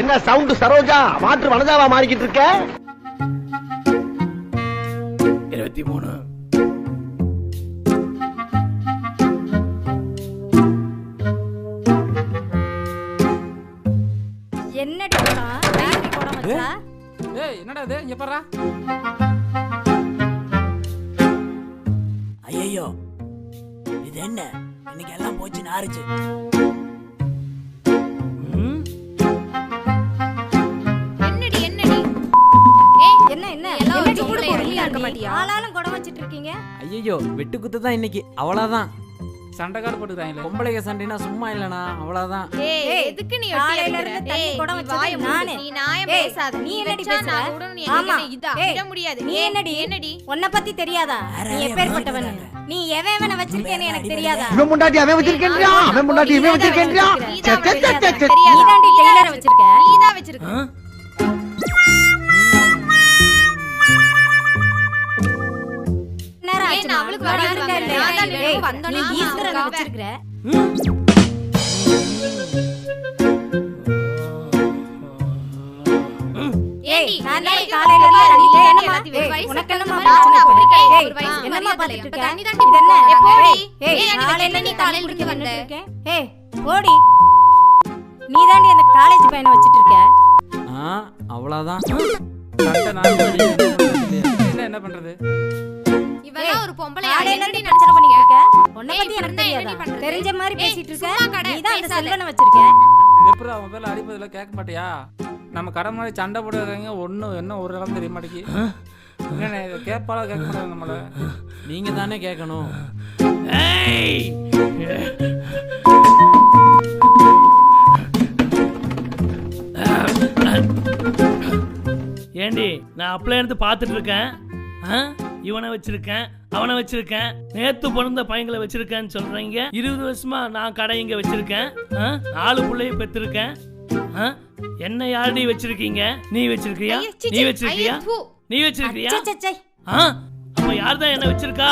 என்ன சவுண்ட் சரோஜா? மாற்று வனஜாவா மாறிக்கிட்டு இருக்க? இருபத்தி மூணு. என்னடி பேட்டரி குடம் வச்சா ஏய் என்னடா இது? இங்க ஐயோ இது என்ன? இன்னைக்கு எல்லாம் போச்சு நாரிச்சு என்ன என்ன? எல்லாம் என்னடி ஒரு கூட பொம்பளையா பொறுமையா இருக்க நீ? மாட்டியா? ஆளாலும் குடம் வச்சிட்டு இருக்கீங்க ஐயோ வெட்டு குத்து தான் இன்னைக்கு. அவ்வளோதான் சண்டைக்காடு போட்டுக்கிறாங்களே பொம்பளைங்க சண்டைனா சும்மா ஏய் ஏய், எதுக்கு நீ காலையில ஒட்டி இருந்து? தண்ணி நீ வச்சது. நானு. நீ பேசாத நீ நீ என்னடி பேசுற? நீ. என்ன இதா? விட முடியாது. நீ என்னடி? என்னடி? உன்னை பத்தி தெரியாதா? நீ. நீ எவன் எவனை வச்சிருக்கேன்னு எனக்கு தெரியாதா? இவன் அவன் வச்சிருக்கேன்றியா? அவன் இவன் வச்சிருக்கேன்றியா? டெய்லரை வச்சிருக்க. நீதான் வச்சிருக்க. ஆ? இருக்கேன். ஏய், போடி நீ? தாண்டி அந்த காலேஜ் பையனை வச்சிட்டு இருக்க? ஆ இவெல்லாம் ஒரு பொம்பளை என்னடி இருக்க? உன்னை பத்தி எனக்கு தெரியாதா? தெரிஞ்ச மாதிரி பேசிட்டு இருக்க? நீ தான் அந்த. செல்வனை வச்சிருக்க? எப்படி அவன் பேர்ல அடிப்பதில் கேட்க மாட்டியா? நம்ம கடை மாதிரி சண்டை போடுறவங்க ஒன்றும் என்ன ஒரு இடம் தெரிய மாட்டேங்கி. என்ன இதை கேட்பாளா கேட்க மாட்டாங்க நம்மளை? நீங்கள் தானே கேட்கணும். ஏய்! ஏண்டி நான் அப்பல இருந்து பார்த்துட்டு இருக்கேன். ஆ? இவனை வச்சிருக்கேன் அவனை வச்சிருக்கேன். நேத்து பிறந்த பையங்களை வச்சிருக்கேன்னு சொல்றீங்க. இருபது வருஷமா நான் கடை இங்க வச்சிருக்கேன்? நாலு பிள்ளைய பெற்றிருக்கேன்? என்ன யாரடி வச்சிருக்கீங்க? நீ வச்சிருக்கியா? நீ வச்சிருக்கியா. நீ வச்சிருக்கியா? அப்ப யார் தான் என்ன வச்சிருக்கா?